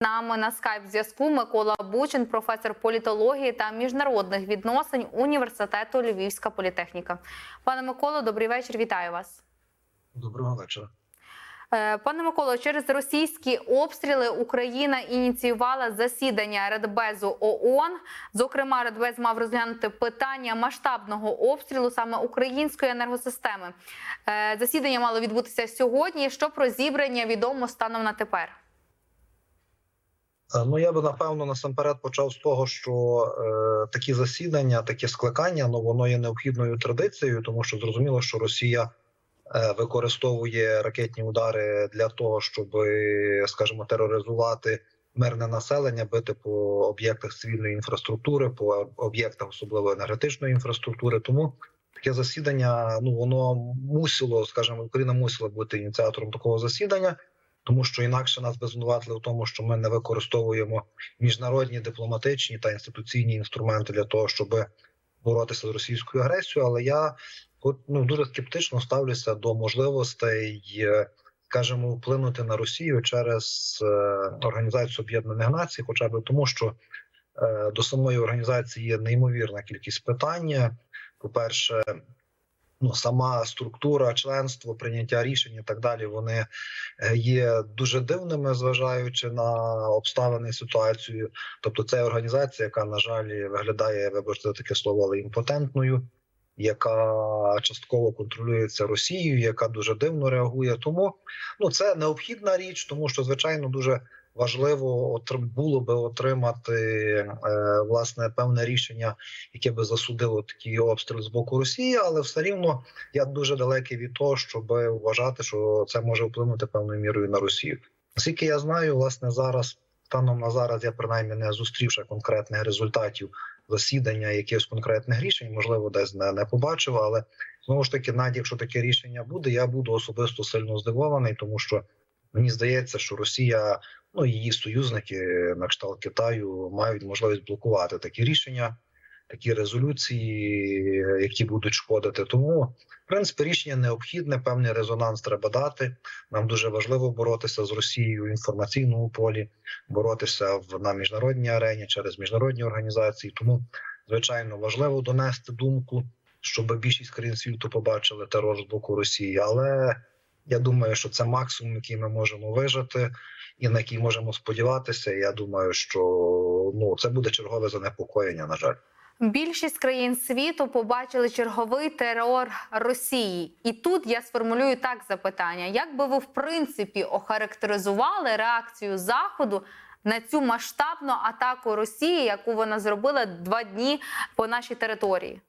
нами на скайп зв'язку Микола Бучин, професор політології та міжнародних відносин університету Львівська політехніка. Пане Миколо, добрий вечір. Вітаю вас. Доброго вечора. Е, Пане Миколо, через російські обстріли Україна ініціювала засідання Радбезу ООН. Зокрема, Радбез мав розглянути питання масштабного обстрілу саме української енергосистеми. Е, Засідання мало відбутися сьогодні. Що про зібрання відомо станом на тепер? Е, Ну я би напевно насамперед почав з того, що е, такі засідання, такі скликання, ну воно є необхідною традицією, тому що зрозуміло, що Росія е, використовує ракетні удари для того, щоб, скажімо, тероризувати мирне населення, бити по об'єктах цивільної інфраструктури, по об'єктах особливо енергетичної інфраструктури. Тому таке засідання, ну воно мусило, скажімо, Україна мусила бути ініціатором такого засідання. Тому що інакше нас би звинуватили в тому, що ми не використовуємо міжнародні дипломатичні та інституційні інструменти для того, щоб боротися з російською агресією. Але я ну, дуже скептично ставлюся до можливостей, е, скажімо, вплинути на Росію через е, організацію Об'єднаних Націй, хоча б тому, що е, до самої організації є неймовірна кількість питань. По перше, ну сама структура, членство, прийняття рішень і так далі. Вони е, є дуже дивними, зважаючи на обставини ситуацію. Тобто, це організація, яка на жаль виглядає, вибачте таке слово, але імпотентною. Яка частково контролюється Росією, яка дуже дивно реагує, тому ну це необхідна річ, тому що звичайно дуже важливо було би отримати е, власне певне рішення, яке би засудило такий обстріл з боку Росії, але все рівно я дуже далекий від того, щоб вважати, що це може вплинути певною мірою на Росію. Наскільки я знаю, власне зараз станом на зараз я принаймні не зустрівши конкретних результатів засідання, якихось конкретних рішень, можливо, десь не, не побачив, але знову ж таки, навіть якщо таке рішення буде, я буду особисто сильно здивований, тому що мені здається, що Росія, ну її союзники на кшталт Китаю, мають можливість блокувати такі рішення, такі резолюції, які будуть шкодити. Тому, в принципі, рішення необхідне, певний резонанс треба дати. Нам дуже важливо боротися з Росією в інформаційному полі, боротися в на міжнародній арені через міжнародні організації. Тому, звичайно, важливо донести думку, щоб більшість країн світу побачили терор з боку Росії. Але я думаю, що це максимум, який ми можемо вижити, і на який можемо сподіватися. Я думаю, що ну це буде чергове занепокоєння. На жаль. Більшість країн світу побачили черговий терор Росії, і тут я сформулюю так запитання: як би ви в принципі охарактеризували реакцію Заходу на цю масштабну атаку Росії, яку вона зробила два дні по нашій території?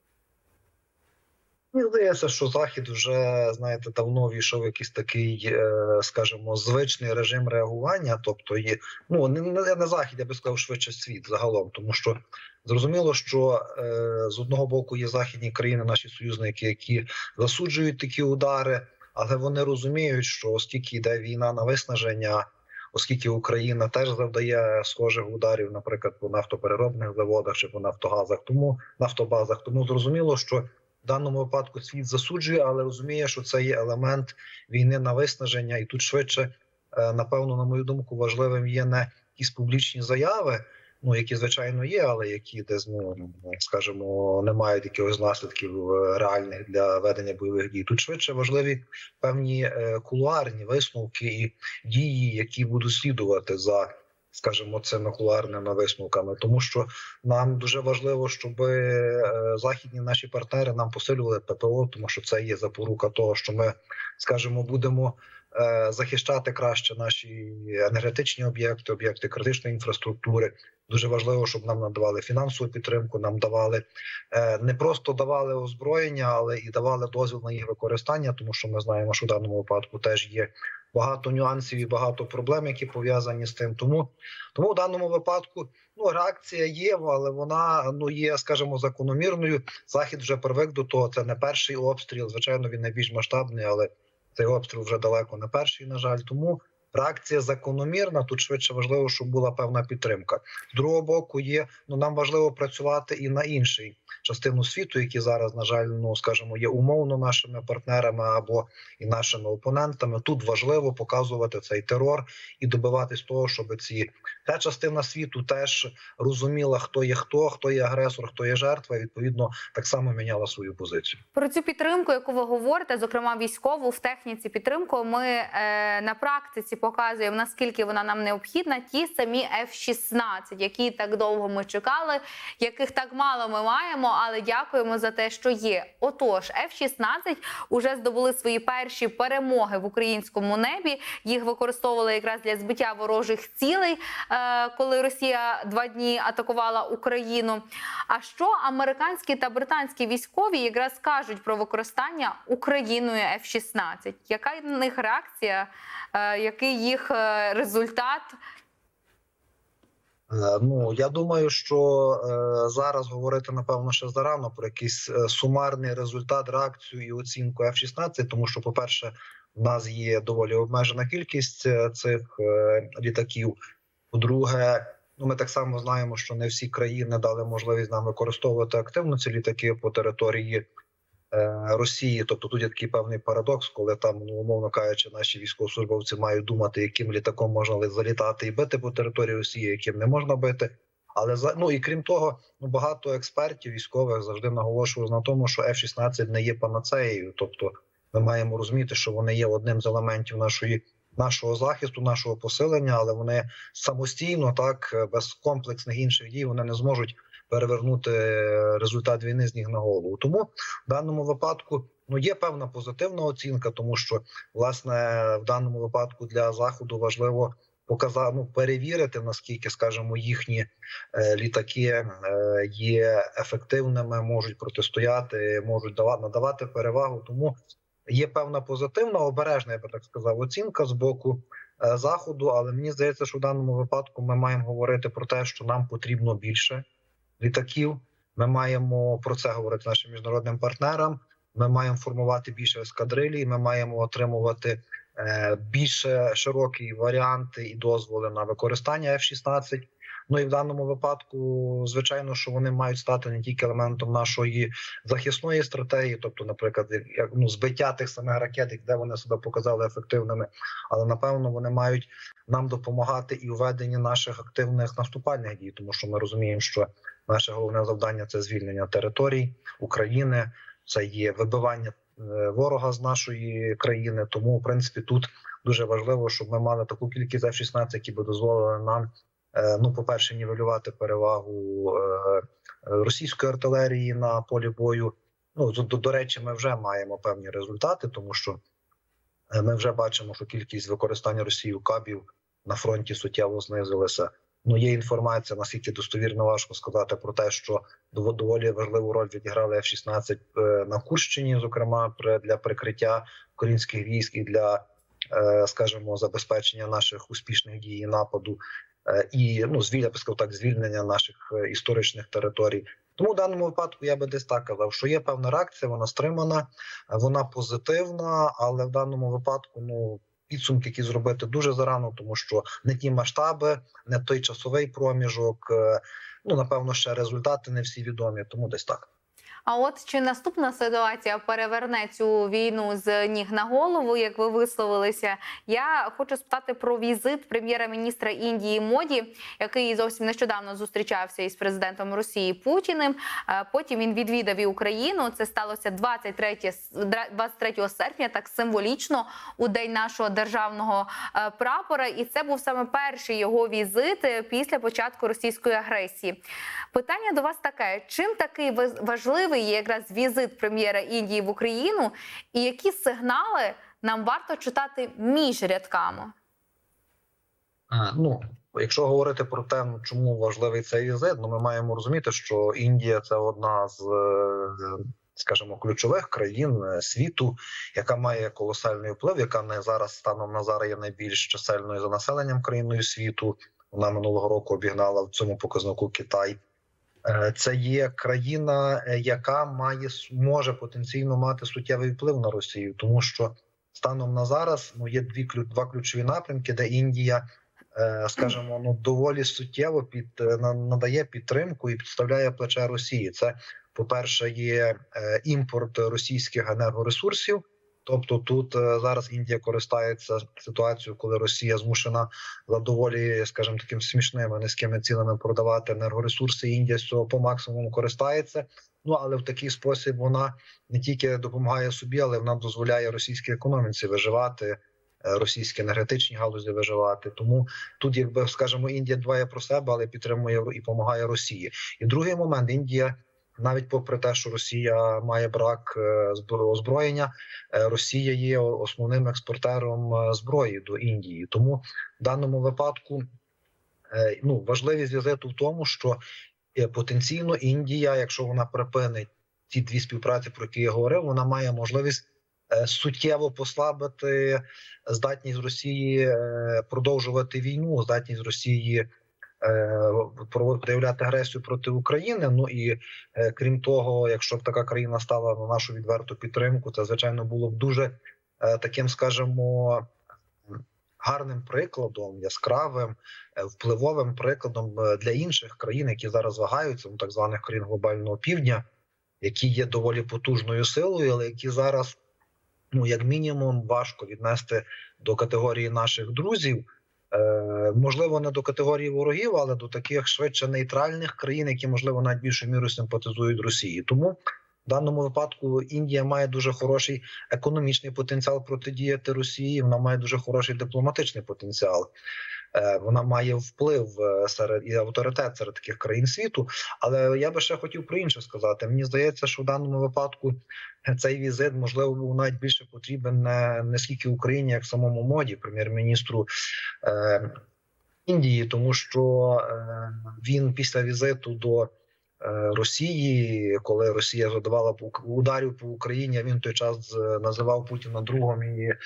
Мені здається, що захід вже знаєте давно війшов якийсь такий, е, скажімо, звичний режим реагування. Тобто, є ну не, не, захід, я би сказав, швидше світ загалом, тому що зрозуміло, що е, з одного боку є західні країни, наші союзники, які засуджують такі удари, але вони розуміють, що оскільки йде війна на виснаження. Оскільки Україна теж завдає схожих ударів, наприклад, по нафтопереробних заводах чи по нафтогазах, тому нафтобазах, тому зрозуміло, що в даному випадку світ засуджує, але розуміє, що це є елемент війни на виснаження, і тут швидше, е, напевно, на мою думку, важливим є не якісь публічні заяви, ну які звичайно є, але які десь ну скажімо, не мають якихось наслідків е, реальних для ведення бойових дій. Тут швидше важливі певні е, кулуарні висновки і дії, які будуть слідувати за. Скажімо, цими кулуарними висновками, тому що нам дуже важливо, щоб е, західні наші партнери нам посилювали ППО, тому що це є запорука того, що ми, скажімо, будемо е, захищати краще наші енергетичні об'єкти, об'єкти критичної інфраструктури. Дуже важливо, щоб нам надавали фінансову підтримку. Нам давали е, не просто давали озброєння, але і давали дозвіл на їх використання, тому що ми знаємо, що в даному випадку теж є багато нюансів і багато проблем, які пов'язані з тим. Тому тому в даному випадку ну реакція є, але вона ну є, скажімо, закономірною. Захід вже привик до того. Це не перший обстріл. Звичайно, він найбільш масштабний, але цей обстріл вже далеко не перший. На жаль, тому. Реакція закономірна. Тут швидше важливо, щоб була певна підтримка. З другого боку, є ну нам важливо працювати і на іншій частину світу, які зараз, на жаль, ну скажімо, є умовно нашими партнерами або і нашими опонентами. Тут важливо показувати цей терор і добиватись того, щоб ці та частина світу теж розуміла, хто є хто, хто є агресор, хто є жертва. і, Відповідно, так само міняла свою позицію. Про цю підтримку, яку ви говорите, зокрема військову в техніці підтримку, ми е, на практиці показуємо наскільки вона нам необхідна. Ті самі F-16, які так довго ми чекали, яких так мало ми маємо, але дякуємо за те, що є. Отож, F-16 уже здобули свої перші перемоги в українському небі. Їх використовували якраз для збиття ворожих цілей, е, коли Росія два дні атакувала Україну. А що американські та британські військові якраз кажуть про використання Україною F-16? Яка в них реакція? Е, Який їх е, результат? Е, Ну я думаю, що е, зараз говорити напевно ще зарано про якийсь е, сумарний результат, реакцію і оцінку F-16, тому що, по перше, в нас є доволі обмежена кількість е, цих е, літаків. По-друге, ну ми так само знаємо, що не всі країни дали можливість нам використовувати активно ці літаки по території е, Росії. Тобто тут є такий певний парадокс, коли там, ну умовно кажучи, наші військовослужбовці мають думати, яким літаком можна залітати і бити по території Росії, яким не можна бити. Але за ну і крім того, ну багато експертів військових завжди наголошують на тому, що F-16 не є панацеєю. Тобто, ми маємо розуміти, що вони є одним з елементів нашої нашого захисту, нашого посилення, але вони самостійно, так без комплексних інших дій, вони не зможуть перевернути результат війни з ніг на голову. Тому в даному випадку ну є певна позитивна оцінка, тому що власне в даному випадку для заходу важливо показати, ну, перевірити наскільки, скажімо, їхні е, літаки е, є ефективними, можуть протистояти, можуть давати надавати перевагу. Тому є певна позитивна, обережна, я би так сказав, оцінка з боку е, заходу. Але мені здається, що в даному випадку ми маємо говорити про те, що нам потрібно більше літаків. Ми маємо про це говорити нашим міжнародним партнерам. Ми маємо формувати більше ескадрилій. Ми маємо отримувати е, більше широкі варіанти і дозволи на використання F-16. Ну і в даному випадку, звичайно, що вони мають стати не тільки елементом нашої захисної стратегії, тобто, наприклад, як- ну збиття тих самих ракет, де вони себе показали ефективними, але напевно вони мають нам допомагати і у веденні наших активних наступальних дій, тому що ми розуміємо, що наше головне завдання це звільнення територій України, це є вибивання е, ворога з нашої країни. Тому, в принципі, тут дуже важливо, щоб ми мали таку кількість F-16, які би дозволили нам. Е, Ну, по перше, нівелювати перевагу е, російської артилерії на полі бою. Ну до, до речі, ми вже маємо певні результати, тому що е, ми вже бачимо, що кількість використання Росією кабів на фронті суттєво знизилася. Ну є інформація, наскільки достовірно важко сказати про те, що дово- доволі важливу роль відіграли F-16 е, на Курщині, зокрема для прикриття українських військ і для, скажімо, забезпечення наших успішних дій нападу і ну звіль, я сказав так, звільнення наших е, історичних територій. Тому в даному випадку я би десь так казав, що є певна реакція, вона стримана, е, вона позитивна, але в даному випадку, ну підсумки, які зробити дуже зарано, тому що не ті масштаби, не той часовий проміжок. е, Ну напевно, ще результати не всі відомі, тому десь так. А от чи наступна ситуація переверне цю війну з ніг на голову, як ви висловилися? Я хочу спитати про візит прем'єра-міністра Індії Моді, який зовсім нещодавно зустрічався із президентом Росії Путіним. Е, Потім він відвідав і Україну. Це сталося 23, с- дра- 23 серпня, так символічно у день нашого державного е, прапора. І це був саме перший його візит е, після початку російської агресії. Питання до вас таке: чим такий ваз- важливий є якраз візит прем'єра Індії в Україну, і які сигнали нам варто читати між рядками? А, Ну, якщо говорити про те, ну, чому важливий цей візит, ну ми маємо розуміти, що Індія це одна з, е, скажімо, ключових країн е, світу, яка має колосальний вплив, яка не зараз станом на зараз є найбільш чисельною за населенням країною світу. Вона минулого року обігнала в цьому показнику Китай. Е, Це є країна, е, яка має може потенційно мати суттєвий вплив на Росію, тому що станом на зараз ну є дві два ключові напрямки, де Індія, е, скажімо, ну доволі суттєво під на- надає підтримку і підставляє плече Росії. Це, по перше, є імпорт російських енергоресурсів. Тобто тут е, зараз Індія користається ситуацією, коли Росія змушена за доволі, скажімо, таким смішними низькими цінами продавати енергоресурси. Індія з цього по максимуму користається. Ну але в такий спосіб вона не тільки допомагає собі, але вона дозволяє російській економіці виживати, е, російській енергетичній галузі виживати. Тому тут, якби скажімо, Індія дбає про себе, але підтримує і допомагає Росії. І другий момент Індія. Навіть попри те, що Росія має брак е, озброєння, е, Росія є основним експортером е, зброї до Індії. Тому в даному випадку ну важливість візиту в тому, що потенційно Індія, якщо вона припинить ці дві співпраці, про які я говорив, вона має можливість суттєво послабити здатність Росії продовжувати війну, здатність Росії. Е, Проявляти агресію проти України. Ну і е, крім того, якщо б така країна стала на нашу відверту підтримку, це звичайно було б дуже е, таким, скажімо, гарним прикладом, яскравим, впливовим прикладом для інших країн, які зараз вагаються, ну так званих країн глобального півдня, які є доволі потужною силою, але які зараз, ну як мінімум, важко віднести до категорії наших друзів. Е, можливо, не до категорії ворогів, але до таких швидше нейтральних країн, які можливо навіть більшою мірою симпатизують Росії. Тому в даному випадку Індія має дуже хороший економічний потенціал протидіяти Росії. Вона має дуже хороший дипломатичний потенціал. Е, Вона має вплив е, серед і авторитет серед таких країн світу. Але я би ще хотів про інше сказати. Мені здається, що в даному випадку цей візит можливо був навіть більше потрібен не, не скільки Україні, як самому моді, прем'єр-міністру е, Індії, тому що він після візиту до Росії, коли Росія задавала ударів по Україні, він той час е, називав Путіна другом і е,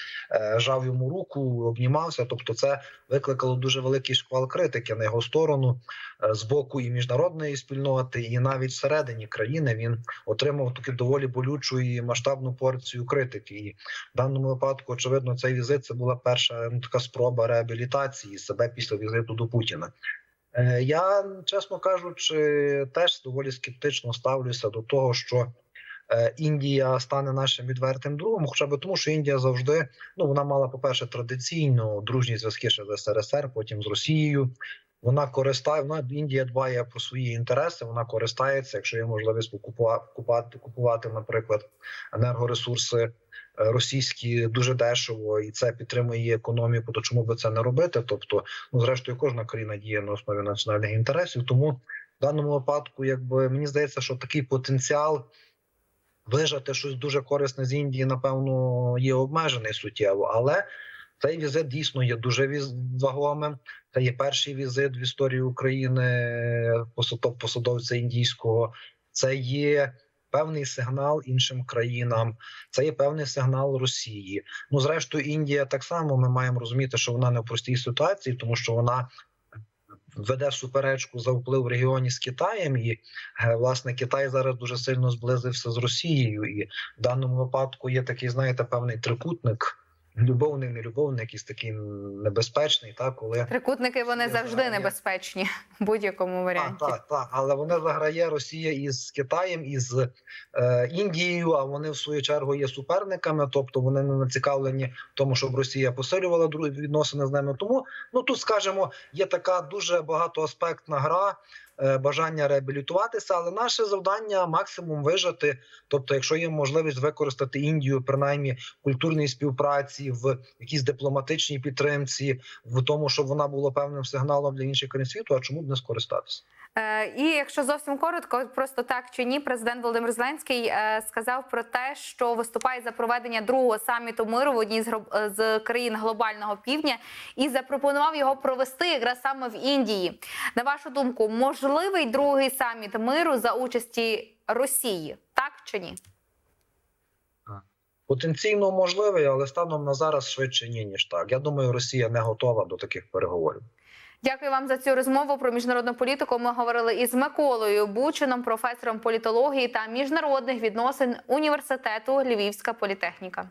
жав йому руку, обнімався. Тобто, це викликало дуже великий шквал критики на його сторону е, з боку і міжнародної спільноти, і навіть всередині країни він отримав таку доволі болючу і масштабну порцію критики. І в даному випадку, очевидно, цей візит це була перша ну, така спроба реабілітації себе після візиту до Путіна. Е, Я, чесно кажучи, теж доволі скептично ставлюся до того, що е, Індія стане нашим відвертим другом, хоча б тому, що Індія завжди ну вона мала, по-перше, традиційно дружні зв'язки ще з СРСР, потім з Росією. Вона користає, вона Індія дбає про свої інтереси. Вона користається, якщо є можливість купувати, купувати, наприклад, енергоресурси російські дуже дешево, і це підтримує економіку. То чому би це не робити? Тобто, ну зрештою, кожна країна діє на основі національних інтересів. Тому в даному випадку, якби мені здається, що такий потенціал вижати щось дуже корисне з Індії, напевно, є обмежений суттєво, але цей візит дійсно є дуже вагомим. Це є перший візит в історії України посадов- посадовця індійського. Це є певний сигнал іншим країнам. Це є певний сигнал Росії. Ну, зрештою, Індія так само ми маємо розуміти, що вона не в простій ситуації, тому що вона веде суперечку за вплив в регіоні з Китаєм, і е, власне Китай зараз дуже сильно зблизився з Росією. І в даному випадку є такий, знаєте, певний трикутник. Любовний, нелюбовний, якийсь такий небезпечний, так коли Трикутники вони завжди я- небезпечні в будь-якому варіанті. так, так, так, але вони заграє Росія із Китаєм, із е, Індією. А вони в свою чергу є суперниками, тобто вони не націкавлені в тому, щоб Росія посилювала відносини з ними. Тому ну тут скажімо, є така дуже багатоаспектна гра. Е, Бажання реабілітуватися, але наше завдання максимум вижити. Тобто, якщо є можливість використати Індію, принаймні в культурній співпраці, в якійсь дипломатичній підтримці, в тому, щоб вона була певним сигналом для інших країн світу, а чому б не скористатися? Е, І якщо зовсім коротко, просто так чи ні, президент Володимир Зеленський е, сказав про те, що виступає за проведення другого саміту миру в одній е, з країн глобального півдня, і запропонував його провести якраз саме в Індії. На вашу думку, можливий другий саміт миру за участі Росії, так чи ні? Потенційно можливий, але станом на зараз швидше ні, ніж так. Я думаю, Росія не готова до таких переговорів. Дякую вам за цю розмову про міжнародну політику. Ми говорили із Миколою Бучином, професором політології та міжнародних відносин університету Львівська політехніка.